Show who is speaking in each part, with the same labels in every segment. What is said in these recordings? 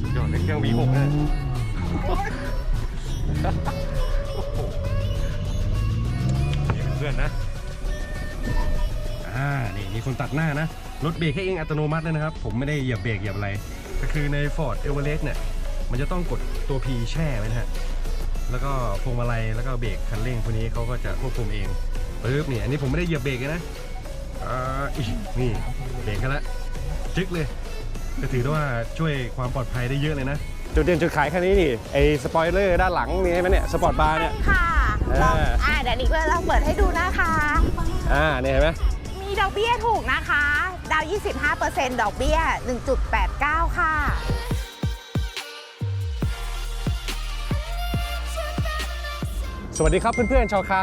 Speaker 1: สุดยอดในเครื่อง V6 นะโอ้โหนี่เพื่อนนะ อ่า นี่มีคนตัดหน้านะ รถเบรกให้เองอัตโนมัติเลยนะครับ ผมไม่ได้เหยียบเบรกเหยียบอะไร ก็คือใน Ford e v e r e s t เนี่ย มันจะต้องกดตัว P แช่ไว้นะฮะ แล้วก็พวงมาลัย แล้วก็เบรกคันเร่งพวกนี้เขาก็จะควบคุมเอง ปึ๊บนี่อันนี้ผมไม่ได้เหยียบเบรกเลยนะอ่าอีนี่เบรกกันละจึ๊กเลยก็ถือได้ว่าช่วยความปลอดภัยได้เยอะเลยนะ จุดเด่นจุดขายคันนี้นี่ไอ้สปอยเลอร์ด้านหลังนี่ใช่ไหมเนี่ยสปอร์ตบาร์เนี่ย
Speaker 2: ค่ะลอง
Speaker 1: อ่า
Speaker 2: อ่าเดี๋ยวนี้ก็ลองเปิดให้ดูนะคะ
Speaker 1: อ่าเนี่ยเห็นไหม
Speaker 2: มีดอกเบี้ยถูกนะคะ ดาว 25%ดอกเบี้ย 1.89 ค่ะ
Speaker 1: สวัสดีครับเพื่อนๆชาวคา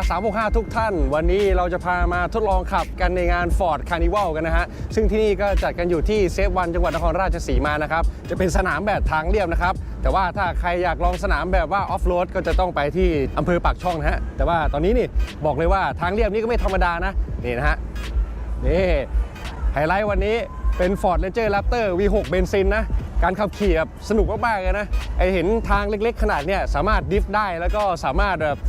Speaker 1: 365 ทุกท่าน วันนี้เราจะพามาทดลองขับกันในงาน Ford Carnival กันนะฮะ ซึ่งที่นี่ก็จัดกันอยู่ที่เซฟวันจังหวัดนครราชสีมานะครับ จะเป็นสนามแบบทางเรียบนะครับ แต่ว่าถ้าใครอยากลองสนามแบบว่าออฟโรดก็จะต้องไปที่อำเภอปากช่องนะฮะ แต่ว่าตอนนี้นี่บอกเลยว่าทางเรียบนี่ก็ไม่ธรรมดานะ นี่นะฮะ นี่ไฮไลท์วันนี้เป็น Ford Ranger Raptor V6 เบนซินนะการขับขี่แบบสนุกมากๆเลยนะไอเห็นทางเล็กๆ ขนาดเนี้ยสามารถดิฟได้แล้วก็สามารถแบบ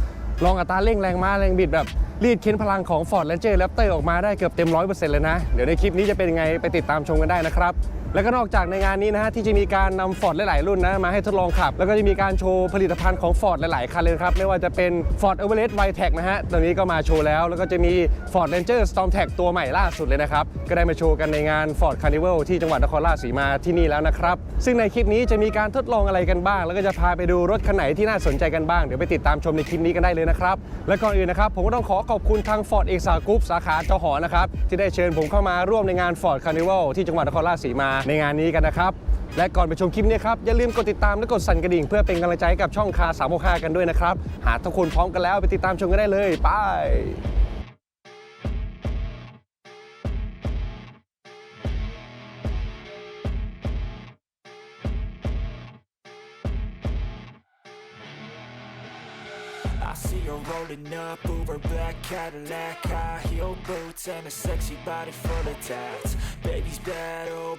Speaker 1: ลองอัตราเร่งแรงม้าแรงบิดแบบ รีดเค้นพลังของ Ford Ranger Raptor ออกมาได้เกือบเต็ม 100%เลยนะ เดี๋ยวในคลิปนี้จะเป็นยังไงไปติดตามชมกันได้นะครับ แล้วก็นอกจากในงานนี้นะฮะที่จะมีการนำ Ford หลาย ๆ รุ่นนะมาให้ทดลองขับ แล้วก็จะมีการโชว์ผลิตภัณฑ์ของ Ford หลาย ๆ คันเลยครับ ไม่ว่าจะเป็น Ford Everest v i t e c นะฮะ ตัวนี้ก็มาโชว์แล้ว แล้วก็จะมี Ford Ranger Storm Tech ตัวใหม่ล่าสุดเลยนะครับ ก็ได้มาโชว์กันในงาน Ford Carnival ที่จังหวัดนครราชสีมาที่นี่แล้วนะครับ ซึ่งในคลิปนี้จะมีการทดลองอะไรกันบ้าง แล้วก็จะพาไปดูรถคันไหนที่น่าสนใจกันบ้าง เดี๋ยวไปติดตามชมในคลิปนี้กันได้เลยนะครับ และก่อนอื่นนะครับผมก็ต้องขอขอบคุณทาง Ford เอกสากรุ๊ปสาขาเจ้าหอนะครับ ที่ได้เชิญผมเข้ามาร่วมในงาน Ford Carnival ที่จังหวัดนครราชสีมาในงานนี้กันนะครับ และก่อนไปชมคลิปนี้ครับ อย่าลืมกดติดตามและกดสั่นกระดิ่ง เพื่อเป็นกำลังใจให้กับช่องคา365กันด้วยนะครับ หากทุกคนพร้อมกันแล้วไปติดตามชมกันได้เลยไป
Speaker 3: up, Uber black Cadillac High heel boots and a sexy body full of tats. Baby's bad, oh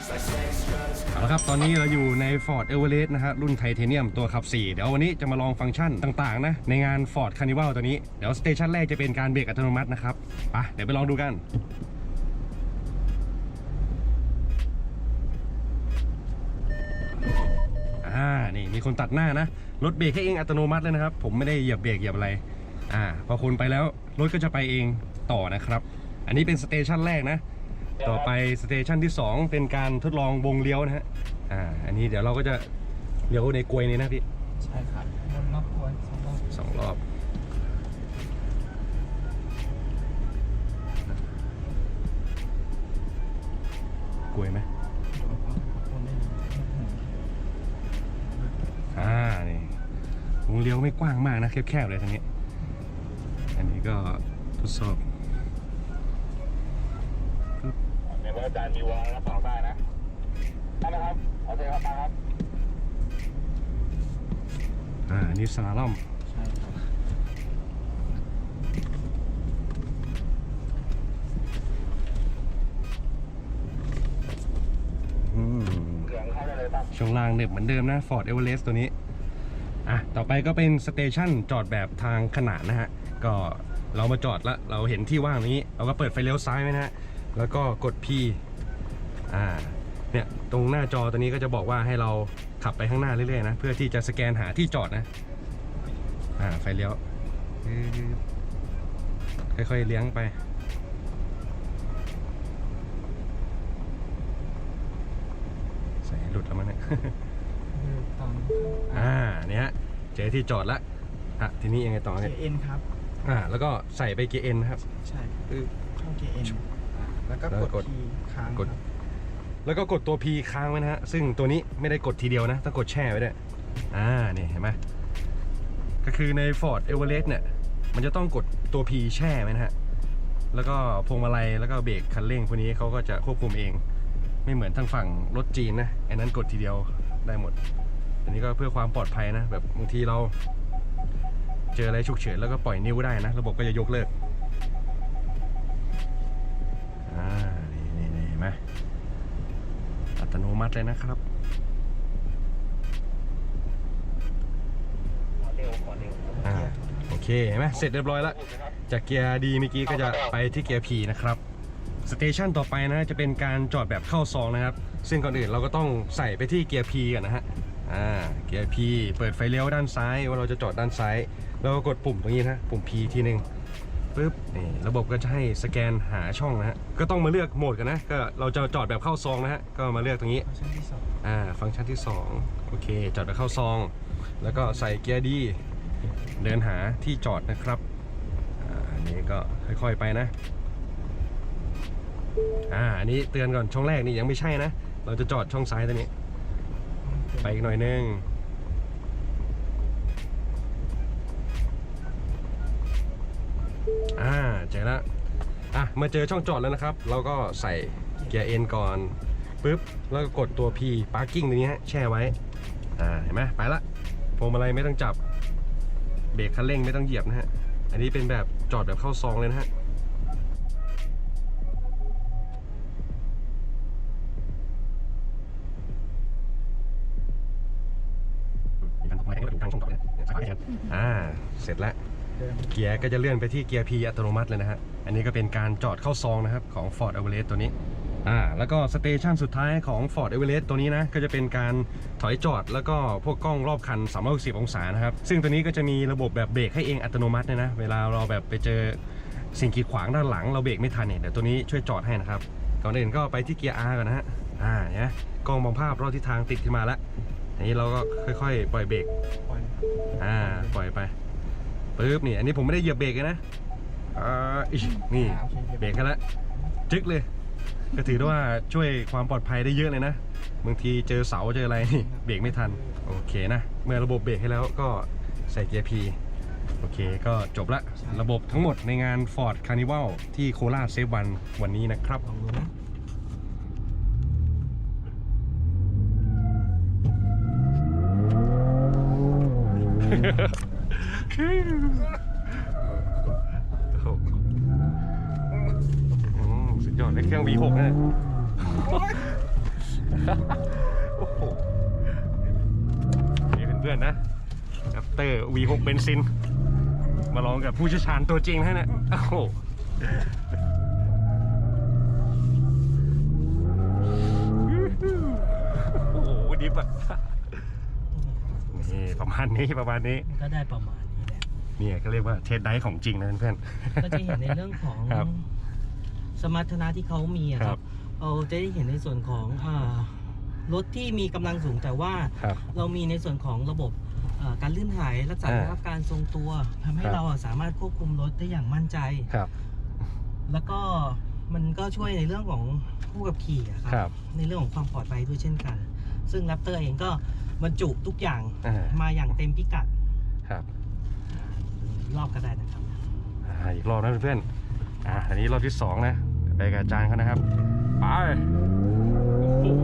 Speaker 3: drugs
Speaker 1: เอาละครับตอนนี้เราอยู่ใน Ford Everest นะฮะรุ่นไทเทเนียมตัวขับ 4 เดี๋ยววันนี้จะมาลองฟังก์ชันต่าง ๆ นะ ในงาน Ford Carnival ตัวนี้ เดี๋ยวสเตชันแรกจะเป็นการเบรกอัตโนมัตินะครับไปเดี๋ยวไปลองดูกันอ่านี่มีคนตัดหน้านะ รถเบรกให้เองอัตโนมัติเลยนะครับ ผมไม่ได้เหยียบเบรกเหยียบอะไรอ่าพอคนไปแล้วรถก็จะไปเองต่อนะครับ อันนี้เป็นสเตชันแรกนะ ต่อไปสเตชันที่ 2 เป็นการทดลองวงเลี้ยวนะฮะอ่าอันนี้เดี๋ยวเราก็จะเลี้ยวในกลวยนี้นะพี่
Speaker 4: ใช่ครับวนรอบกวนสองรอบ
Speaker 1: สองรอบกลวยไหม
Speaker 4: วนได้เลย
Speaker 1: อ่านี่วงเลี้ยวไม่กว้างมากนะแคบๆเลยทางนี้ อันนี้ก็ทดสอบ
Speaker 5: เดี๋ยว อาจารย์มีวอลรับสองได้นะได้นะครับโอเคครับมาครับ
Speaker 1: อ่าอันนี่สลาล่อม
Speaker 4: ใช่ครับ
Speaker 1: อืม
Speaker 5: เหลืองเข้าได้เลยครับ
Speaker 1: ช่วงล่างเนี่ยเหมือนเดิมนะ Ford Everest ตัวนี้ อะ ต่อไปก็เป็นสเตชันจอดแบบทางขนานนะฮะ ก็เรามาจอดแล้วเราเห็นที่ว่างนี้ เราก็เปิดไฟเลี้ยวซ้ายไว้นะฮะ แล้วก็กด P อ่าเนี่ยตรงหน้าจอตัวนี้ก็จะบอกว่าให้เราขับไปข้างหน้าเรื่อยๆนะเพื่อที่จะสแกนหาที่จอดนะอ่าไฟเลี้ยวค่อยๆเลี้ยงไปใส่หลุดแล้วมั้งเนี่ย
Speaker 4: คือตอน
Speaker 1: อ่าเนี่ยฮะเจอที่จอดละอะทีนี้ยังไงต่อเนี่ย
Speaker 4: เอ็นครับ
Speaker 1: อ่าแล้วก็ใส่ไปเกียร์เอ็นนะครับ
Speaker 4: ใช่
Speaker 1: ปึ๊บ
Speaker 4: โอเคเอ็นแล้วก็
Speaker 1: แล้ว
Speaker 4: ก
Speaker 1: ก
Speaker 4: ด
Speaker 1: ด
Speaker 4: ทีค้าง
Speaker 1: กด
Speaker 4: ครับ
Speaker 1: แล้วก็กดตัว P ค้างไว้นะฮะ ซึ่งตัวนี้ไม่ได้กดทีเดียวนะ ต้องกดแช่ไว้ด้วยอ่านี่เห็นไหมก็คือใน Ford Everest เนี่ย มันจะต้องกดตัว P แช่ไว้นะฮะ แล้วก็พวงมาลัยแล้วก็เบรกคันเร่งพวกนี้เขาก็จะควบคุมเอง ไม่เหมือนทางฝั่งรถจีนนะอันนั้นกดทีเดียวได้หมด อันนี้ก็เพื่อความปลอดภัยนะ แบบบางทีเรา เจออะไรฉุกเฉินแล้วก็ปล่อยนิ้วได้นะ ระบบก็จะยกเลิกอ่า นี่นี่นี่เห็นไหม อั ตโนมัติเลยนะครับอ่าโอเคเห็นไหมเสร็จเรียบร้อยแล้ว จากเกียร์ดีเมื่อกี้ก็จะไปที่เกียร์ P นะครับสเตชันต่อไปนะจะเป็นการจอดแบบเข้าซองนะครับ ซึ่งก่อนอื่นเราก็ต้องใส่ไปที่เกียร์ P กันนะฮะอ่าเกียร์ P เปิดไฟเลี้ยวด้านซ้ายว่าเราจะจอดด้านซ้าย แล้วก็กดปุ่มตรงนี้นะ ปุ่ม P ทีหนึ่ง ปึ๊บนี่ระบบก็จะให้สแกนหาช่องนะฮะก็ต้องมาเลือกโหมดกันนะก็เราจะจอดแบบเข้าซองนะฮะก็มาเลือกตรงนี้
Speaker 4: เวอร์ชันที่สอง
Speaker 1: อ่าฟังก์ชันที่2โอเค จอดไปเข้าซอง แล้วก็ใส่เกียร์ดีเดินหาที่จอดนะครับอ่าอันนี้ก็ค่อยๆไปนะอ่าอันนี้เตือนก่อนช่องแรกนี่ยังไม่ใช่นะ เราจะจอดช่องซ้ายตัวนี้ ไปอีกหน่อยนึง อ่าเจอแล้วอะมาเจอช่องจอดแล้วนะครับ เราก็ใส่เกียร์เอ็นก่อนปุ๊บแล้วก็กดตัว P parking ตรงนี้ฮะแช่ไว้อ่าเห็นไหมไปละพวงมาลัยไม่ต้องจับเบรกคันเร่งไม่ต้องเหยียบนะฮะอันนี้เป็นแบบจอดแบบเข้าซองเลยนะฮะอ่า เสร็จแล้ว
Speaker 4: เดิม
Speaker 1: เกียร์ก็จะเลื่อนไปที่เกียร์ P อัตโนมัติเลยนะฮะ อันนี้ก็เป็นการจอดเข้าซองนะครับของ Ford Everest ตัวนี้ อ่า แล้วก็สเตชันสุดท้ายของ Ford Everest ตัวนี้นะ ก็จะเป็นการถอยจอดแล้วก็พวกกล้องรอบคัน 360 องศานะครับ ซึ่งตัวนี้ก็จะมีระบบแบบเบรกให้เองอัตโนมัติเลยนะ เวลาเราแบบไปเจอสิ่งกีดขวางด้านหลังเราเบรกไม่ทันเนี่ย เดี๋ยวตัวนี้ช่วยจอดให้นะครับ ก่อนอื่นก็ไปที่เกียร์ R ก่อนนะฮะ อ่า เนี่ยกล้องมองภาพรอบทิศทางติดขึ้นมาแล้วอันนี้เราก็ค่อยๆ ปล่อยเบรก
Speaker 4: ปล่อย
Speaker 1: อ่า ปล่อยไป ปึ๊บนี่อันนี้ผมไม่ได้เหยียบเบรกเลยนะอ่าอิชนี่
Speaker 4: อ่าโอเค
Speaker 1: เบรกกันละจึ๊กเลย ก็ถือได้ว่าช่วยความปลอดภัยได้เยอะเลยนะบางทีเจอเสาเจออะไรนี่เบรกไม่ทันโอเคนะ เมื่อระบบเบรกให้แล้วก็ใส่เกียร์ P โอเคก็จบละระบบทั้งหมดในงาน Ford Carnival ที่โคราชเซฟวันวันนี้นะครับ
Speaker 4: ลองดูนะ
Speaker 1: โอ้โหอืมสุดยอดเลยเครื่อง V6 นะเนี่ยโอ้โหนี่เพื่อนๆนะแอปเตอร์ V6 เบนซิน มาลองกับผู้เชี่ยวชาญตัวจริงนะเนี่ยโอ้โหโอ้โหดิฟอะ นี่ประมาณนี้ประมาณนี้
Speaker 6: ก็ได้ประมาณนี้แหละ
Speaker 1: เนี่ยก็เรียกว่าเทสไดของจริงนะเพื่อน
Speaker 6: ก็จะเห็นในเรื่องของ
Speaker 1: ครับ
Speaker 6: สมรรถนะที่เขามีอะ
Speaker 1: ค
Speaker 6: ค
Speaker 1: รั
Speaker 6: รับบเราจะได้เห็นในส่วนของอารถที่มีกำลังสูงแต่ว่า
Speaker 1: ครับ
Speaker 6: เรามีในส่วนของระบบอ่าการลื่นไหลรักษา
Speaker 1: อ่า
Speaker 6: สภาพการทรงตัวทำให้
Speaker 1: ครับ
Speaker 6: เราอะสามารถควบคุมรถได้อย่างมั่นใจ
Speaker 1: ครับ
Speaker 6: แล้วก็มันก็ช่วยในเรื่องของผู้ขับขี่อะค
Speaker 1: ครั
Speaker 6: รับ ในเรื่องของความปลอดภัยด้วยเช่นกัน ซึ่ง Raptor เองก็ บรรจุทุกอย่าง
Speaker 1: อ่า
Speaker 6: มาอย่างเต็มพิกัด
Speaker 1: ครับ
Speaker 6: รอบก็ได้นะครับ
Speaker 1: อ่าอีกรอบนะเพื่อนๆอ่าอันนี้รอบที่สองนะไปกับอาจารย์เขานะครับไปโอ้โห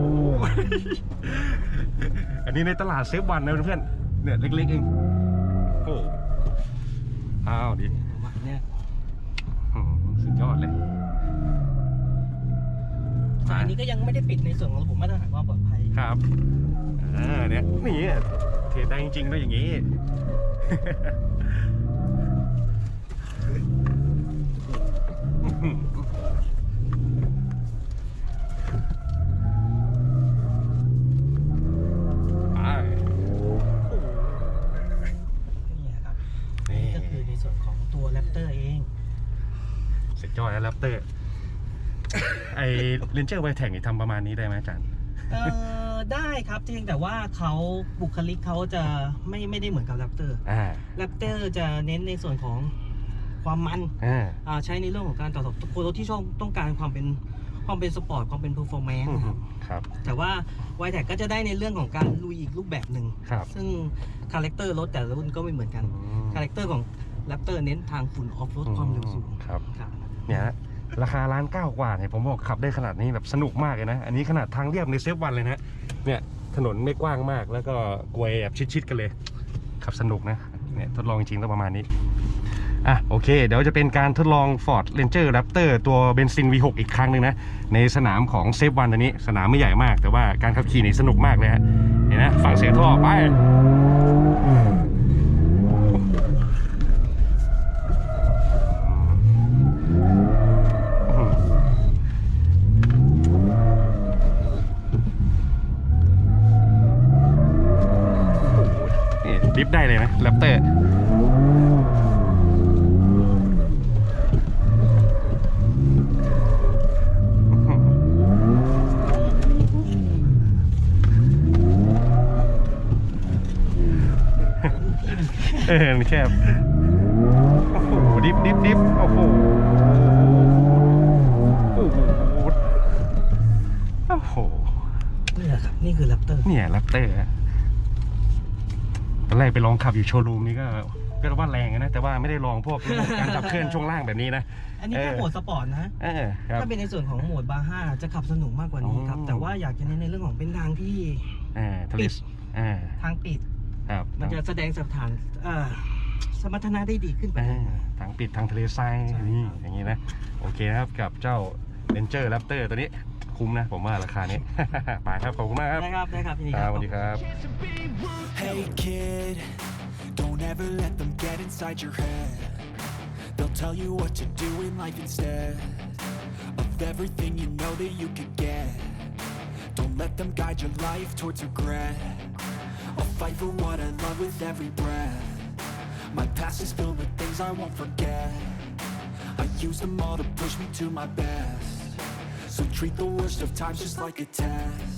Speaker 1: อันนี้ในตลาดเซฟวันนะเพื่อนๆเนี่ยเล็กๆเองโอ้โหอ้าวดิ
Speaker 6: ประมาณเนี้ย
Speaker 1: อืมสุดยอดเลย
Speaker 6: แต่อันนี้ก็ยังไม่ได้ปิดในส่วนของระบบมาตรฐานความปลอดภัย
Speaker 1: ครับอ่า เนี่ยนี่เทได้จริงๆด้วยอย่างนี้ ไป
Speaker 6: นี่นะครับ
Speaker 1: นี่
Speaker 6: นี่ก็คือในส่วนของตัวแรปเตอร์เอง
Speaker 1: สุดยอดแล้วแรปเตอร์ ไอเรนเจอร์ไวแท็กนี่ทำประมาณนี้ได้ไหมอาจารย์
Speaker 6: เอ่อ ได้ครับเพียงแต่ว่าเขาบุคลิกเขาจะไม่ไม่ได้เหมือนกับแรปเตอร์
Speaker 1: อ่า
Speaker 6: แรปเตอร์จะเน้นในส่วนของคความมัน
Speaker 1: อ่า
Speaker 6: อ่าใช้ในเรื่องของการต่อตัวรถที่ชอบต้องการความเป็นความเป็นสปอร์ตความเป็นเพอร์ฟอร์แมนซ์นะครับ
Speaker 1: ครับ
Speaker 6: แต่ว่า y t แท็ก็จะได้ในเรื่องของการลุยอีกรูปแบบหนึ่ง
Speaker 1: ครับ
Speaker 6: ซึ่งคาแรคเตอร์รถแต่ละรุ่นก็ไม่เหมือนกัน คาแรคเตอร์ของแรปเตอร์เน้นทางฝุ่นออฟรถความเร็วสูง
Speaker 1: ครับ
Speaker 6: ครับ
Speaker 1: เนี่ยฮะ ราคาล้านเก้ากว่าเนี่ยผมบอกขับได้ขนาดนี้แบบสนุกมากเลยนะ อันนี้ขนาดทางเรียบในเซฟวันเลยนะเนี่ยถนนไม่กว้างมากแล้วก็กลวยแบบชิดๆกันเลย ขับสนุกนะเนี่ยทดลองจริงๆต้องประมาณนี้อะโอเค เดี๋ยวจะเป็นการทดลอง Ford Ranger Raptor ตัวเบนซิน V6 อีกครั้งหนึ่งนะ ในสนามของเซฟวันอันนี้ สนามไม่ใหญ่มาก แต่ว่าการขับขี่นี่สนุกมากเลยฮะเห็นนะฟังเสียงท่อไป ดิฟได้เลยนะแรปเตอร์เออมันแคบโอ้โหดิฟดิฟดิฟโอ้โหโอ้โหโอ้โห
Speaker 6: นี่แหละครับ นี่คือแรปเตอร์
Speaker 1: เนี่ยแรปเตอร์ อะตอนแรกไปลองขับอยู่โชว์รูมนี่ก็ก็ว่าแรงนะ แต่ว่าไม่ได้ลองพวกระบบการขับเคลื่อนช่วงล่างแบบนี้นะ
Speaker 6: อันนี้แค่
Speaker 1: เออ
Speaker 6: โหมดสปอร์ตนะ
Speaker 1: เออครับ
Speaker 6: ถ้าเป็นในส่วนของโหมดบาร์ห้าจะขับสนุกมากกว่านี้ครับ
Speaker 1: อ๋อ
Speaker 6: แต่ว่าอยากจะเน้นในเรื่องของเป็นทางที่
Speaker 1: อ่าทวิสอ่า
Speaker 6: ทางปิด
Speaker 1: ครับ
Speaker 6: มันจะแสดงสถานเอ่อสมรรถนะได้ดีขึ้นไป
Speaker 1: อ่าทางปิดทางทะเลทรายนี่อย่างนี้นะ โอเคนะครับกับเจ้า Ranger Raptor ตัวนี้คุ้มนะผมว่าราคานี้ ไปครับขอบคุณมากครับ
Speaker 6: ได้ครับได้ครับยินดี
Speaker 1: ค
Speaker 6: ค
Speaker 1: รั
Speaker 6: รั
Speaker 1: บบ สวัสดีครับ
Speaker 3: Hey kid, don't ever let them get inside your head. They'll tell you what to do in life instead of everything you know that you could get. Don't let them guide your life towards regret. I'll fight for what I love with every breath. My past is filled with things I won't forget. I use them all to push me to my best. So treat the worst of times just like a test.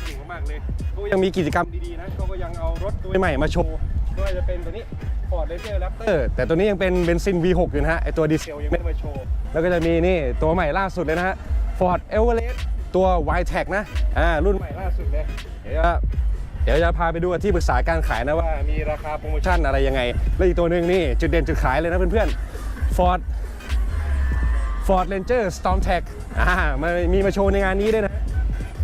Speaker 1: สนุกมากๆเลยเขายังมีกิจกรรมดีๆนะเขาก็ยังเอารถตัวใหม่มาโชว์ก็จะเป็นตัวนี้ Ford Ranger Raptor แต่ตัวนี้ยังเป็นเบนซิน V6 อยู่นะฮะไอตัวดีเซลยังไม่ได้มาโชว์ แล้วก็จะมีนี่ตัวใหม่ล่าสุดเลยนะฮะ Ford Everest ตัว y t e c นะอ่ารุ่นใหม่ล่าสุดเลยเดี๋ยวจะเดี๋ยวจะพาไปดูที่ปรึกษาการขายนะว่ามีราคาโปรโมชั่นอะไรยังไง และอีกตัวหนึ่งนี่จุดเด่นจุดขายเลยนะเพื่อนๆ Ford Ford Ranger Storm Tech อ่ามันมีมาโชว์ในงานนี้ด้วยนะเ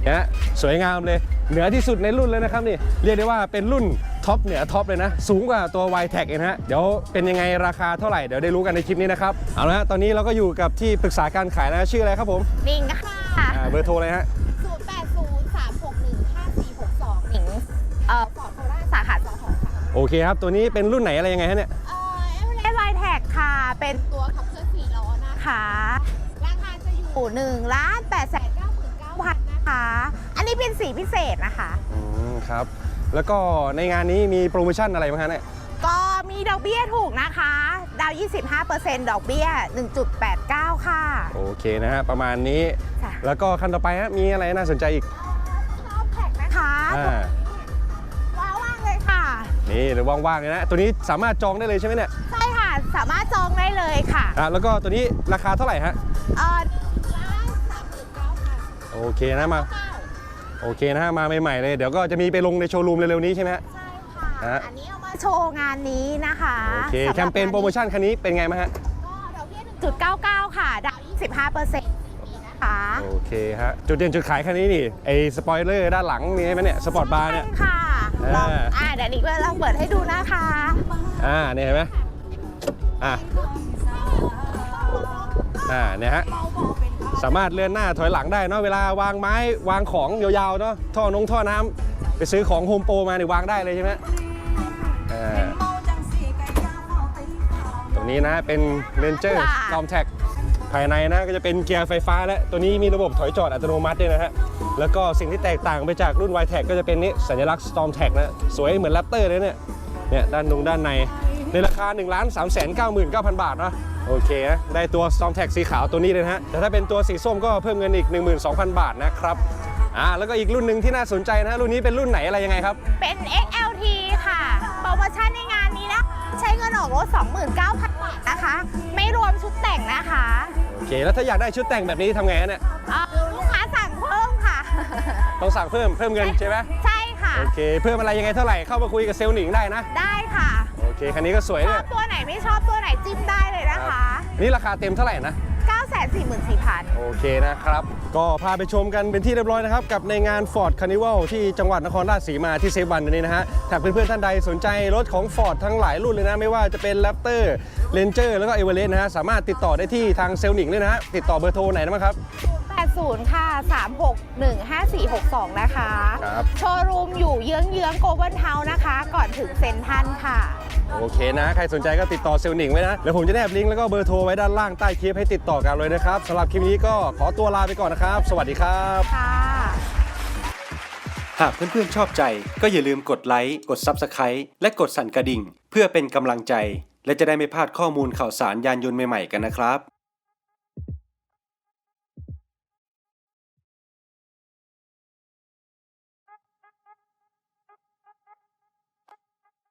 Speaker 1: นี่ยสวยงามเลยเหนือที่สุดในรุ่นเลยนะครับนี่เรียกได้ว่าเป็นรุ่นท็อปเหนือท็อปเลยนะ สูงกว่าตัว y t e c เองนะฮะเดี๋ยวเป็นยังไงราคาเท่าไหร่เดี๋ยวได้รู้กันในคลิปนี้นะครับเอาละฮะตอนนี้เราก็อยู่กับที่ปรึกษาการขายนะชื่ออะไรครับผม
Speaker 2: นิงค่ะ
Speaker 1: อ่าเบอร์โทรเลยฮะ
Speaker 2: 0 8 0 3 6 1 5 4 6 2หนิงเอ่อฟอร์ดโคราชสาขาสองของค่ะ
Speaker 1: โอเคครับตัวนี้เป็นรุ่นไหนอะไรยังไงฮะเนี่ย
Speaker 2: เอ่อเอเวอเรสต์ไวแท็กค่ะ เป็นตัวขับเคลื่อนสี่ล้อนะคะ ราคาจะอยู่1ล้าน8แสน9 9 0 0 0 นะคะ อันนี้เป็นสีพิเศษนะคะ
Speaker 1: อืมครับ แล้วก็ในงานนี้มีโปรโมชั่นอะไรบ้างฮะเนี่ย
Speaker 2: ก็มีดอกเบี้ยถูกนะคะ ดาว 25%ดอกเบี้ย 1.89 ค่ะ
Speaker 1: โอเคนะฮะ ประมาณนี้
Speaker 2: ค่ะ
Speaker 1: แล้วก็คันต่อไปฮะมีอะไรน่าสนใจอีก
Speaker 2: รอบแท็กนะคะ
Speaker 1: อ่า
Speaker 2: ว้าวว่างเลยค่ะ
Speaker 1: นี่เดี๋ยวว่างๆเลยนะ ตัวนี้สามารถจองได้เลยใช่ไหมเนี่ย
Speaker 2: ใช่ค่ะ สามารถจองได้เลยค่ะ
Speaker 1: อะแล้วก็ตัวนี้ราคาเท่าไหร่ฮะ
Speaker 2: เอ่อ
Speaker 1: โอเคนะมาโอเคนะฮะมาใหม่ๆเลยเดี๋ยวก็จะมีไปลงในโชว์รูมเร็วๆนี้ใช่ไหมฮะ
Speaker 2: ใช่ค่ะ
Speaker 1: ฮะ
Speaker 2: อันนี้เอามาโชว์งานนี้นะคะ
Speaker 1: โอเค
Speaker 2: สำห
Speaker 1: แคมเปญโปรโมชั่นคันนี้เป็นไงมางฮะ
Speaker 2: ก็ดอกเบี้ย1.99ค่ะดาว25%นะคะ
Speaker 1: โอเคฮะจุดเด่นจุดขายคันนี้นี่ไอ้สปอยเลอร์ด้านหลังนี่ใช่ไหมเนี่ยสปอร์ตบาร์เนี่ย
Speaker 2: ใช่ค่ะลอง
Speaker 1: อ่า
Speaker 2: อ่าเดี๋ยวนี้ก็ลองเปิดให้ดูนะคะ
Speaker 1: อ่าเนี่ยเห็นไหมอ่า อ่าเนี่ยฮะสามารถเลื่อนหน้าถอยหลังได้เนาะเวลาวางไม้วางของยาวๆเนาะท่อนงท่อน้ำไปซื้อของโฮมโปรมาเนี่ยวางได้เลยใช่ไหมอ่าตรงนี้นะเป็น Ranger
Speaker 2: ค่ะ
Speaker 1: Storm Tag ภายในนะก็จะเป็นเกียร์ไฟฟ้าและตัวนี้มีระบบถอยจอดอัตโนมัติด้วยนะฮะ แล้วก็สิ่งที่แตกต่างไปจากรุ่น y t a g ก็จะเป็นนี้สัญลักษณ์ Storm Tag นะ สวยเหมือน Raptor เลยเนี่ยเนี่ยด้านนงด้านใน ในราคา 1 3 9 9 9 0 0 บาทเนาะ โอเคนะได้ตัว Storm Tag สีขาวตัวนี้เลยนะฮะแต่ถ้าเป็นตัวสีส้มก็เพิ่มเงินอีก 12,000 บาทนะครับอ่าแล้วก็อีกรุ่นหนึ่งที่น่าสนใจนะรุ่นนี้เป็นรุ่นไหนอะไรยังไงครับ
Speaker 2: เป็น XLT ค่ะ โปรโมชั่นในงานนี้นะ ใช้เงินออกรถ 29,000 บาทนะคะ ไม่รวมชุดแต่งนะคะ
Speaker 1: โอเค แล้วถ้าอยากได้ชุดแต่งแบบนี้ทำไงฮะเนี่ย
Speaker 2: เอ่อลูกค้าสั่งเพิ่มค่ะ
Speaker 1: ต้องสั่งเพิ่มเพิ่มเงินใช่ไหม
Speaker 2: ใช่ค่ะ
Speaker 1: โอเค เพิ่มอะไรยังไงเท่าไหร่เข้ามาคุยกับเซลล์หนิงได้นะ
Speaker 2: ได้ค่ะ
Speaker 1: โอ เคคันนี้ก็สวย
Speaker 2: ช
Speaker 1: เนี่
Speaker 2: อยบตัวไหนไม่ชอบตัวไหนจิ้มได้เลยนะคะ
Speaker 1: นี่ราคาเต็มเท่าไหร่นะ
Speaker 2: 944,000
Speaker 1: โอเคนะครับ ก็พาไปชมกันเป็นที่เรียบร้อยนะครับ กับในงาน Ford Carnival ที่จังหวัดนครราชสีมาที่เซฟวันนี้นะฮะถ้าเพื่อนๆท่านใดสนใจรถของ Ford ทั้งหลายรุ่นเลยนะ ไม่ว่าจะเป็น Raptor Ranger แล้วก็ e v e r e s t นะฮะ สามารถติดต่อได้ที่ทางเซลล์หนิงเลยนะฮะ ติดต่อเบอร์โทรไหนนะครับ
Speaker 2: 80ค่ะ 3615462 นะคะ
Speaker 1: ครับ
Speaker 2: โชว์รูมอยู่เยื้องเยื้องโกลบอลเฮาส์นะคะ ก่อนถึงเซ็นทรัลค่ะ
Speaker 1: โอเคนะ ใครสนใจก็ติดต่อเซลล์หนิงไว้นะเดี๋ยวผมจะแนบลิงก์แล้วก็เบอร์โทรไว้ด้านล่างใต้คลิปให้ติดต่อกันเลยนะครับสำหรับคลิปนี้ก็ขอตัวลาไปก่อนนะครับ สวัสดีครับ
Speaker 2: ค่ะ
Speaker 1: หากเพื่อนๆชอบใจก็อย่าลืมกดไลค์ กด Subscribe และกดสั่นกระดิ่ง เพื่อเป็นกำลังใจ และจะได้ไม่พลาดข้อมูลข่าวสารยานยนต์ใหม่ๆกันนะครับ